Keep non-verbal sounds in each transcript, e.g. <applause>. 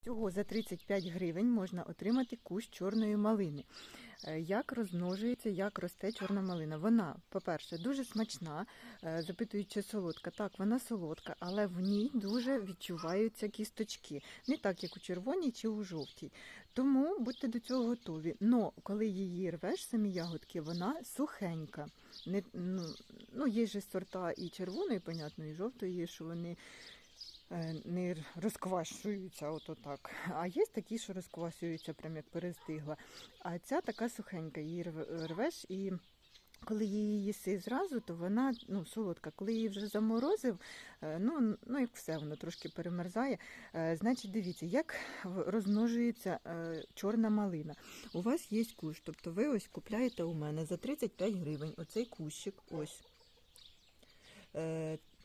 Всього за 35 гривень можна отримати кущ чорної малини. Е, Як розмножується, як росте чорна малина? Вона, по-перше, дуже смачна, е, запитують, чи солодка. Так, вона солодка, але в ній дуже відчуваються кісточки. Не так, як у червоній чи у жовтій. Тому будьте до цього готові. Но коли її рвеш, самі ягодки, вона сухенька. Не, ну, ну, є ж сорта і червоної, понятно, і жовтої, що вони не розквашуються, ото так. А є такі, що розквашуються, прям як перестигла. А ця така сухенька, її рвеш і. Коли її їси зразу, то вона ну, солодка. Коли її вже заморозив, е, ну, ну як все, воно трошки перемерзає. Е, Значить, дивіться, як розмножується е, чорна малина. У вас є кущ, тобто ви ось купляєте у мене за 35 гривень оцей кущик. ось.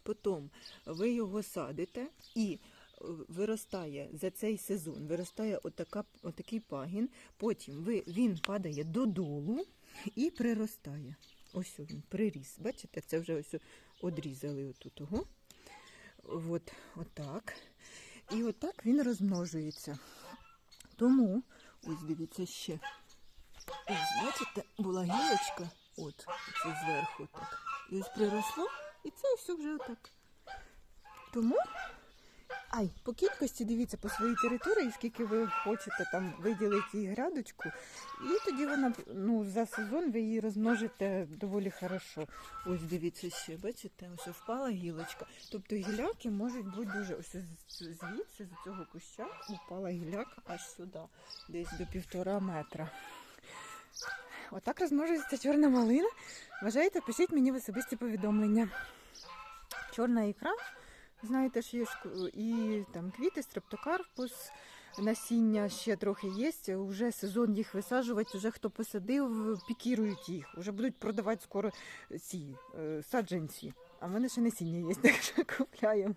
Потім ви його садите і е, виростає за цей сезон, виростає отака, отакий пагін, потім ви, він падає додолу і приростає. Ось він приріс. Бачите, це вже ось одрізали отут. Ого. От, отак. І отак він розмножується. Тому, ось дивіться ще. Ось, бачите, була гілочка, от, це зверху так. І ось приросло, і це все вже отак. Тому, ай, по кількості дивіться по своїй території, скільки ви хочете там виділити їй грядочку, і тоді вона ну, за сезон ви її розмножите доволі хорошо. Ось дивіться ще, бачите, ось впала гілочка. Тобто гіляки можуть бути дуже ось звідси, з цього куща, упала гіляка аж сюди, десь до півтора метра. Отак розмножується чорна малина. Бажаєте, пишіть мені в особисті повідомлення. Чорна ікра, знаєте, ж є і там квіти, стрептокарпус, насіння ще трохи є. Уже сезон їх висаджувати, вже хто посадив, пікірують їх. Уже будуть продавати скоро ці е, саджанці. А в мене ще насіння є, <laughs> так що купляємо.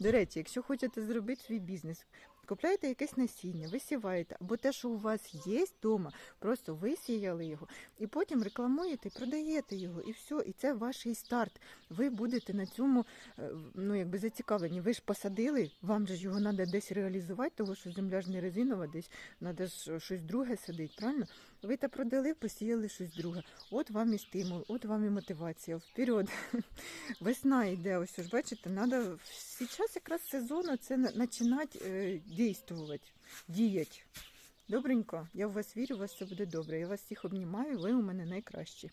До речі, якщо хочете зробити свій бізнес, купляєте якесь насіння, висіваєте, або те, що у вас є вдома, просто висіяли його, і потім рекламуєте, продаєте його, і все, і це ваш старт. Ви будете на цьому е, ну, якби зацікавлені. Ви ж посадили, вам же його треба десь реалізувати, тому що земля ж не резинова, десь треба ж щось друге садити, правильно? Ви та продали, посіяли щось друге. От вам і стимул, от вам і мотивація. Вперед. <laughs> Весна йде, ось ж бачите, треба зараз якраз сезону це на- починати дійствувати, діяти. Добренько, я в вас вірю, у вас все буде добре. Я вас всіх обнімаю, ви у мене найкращі.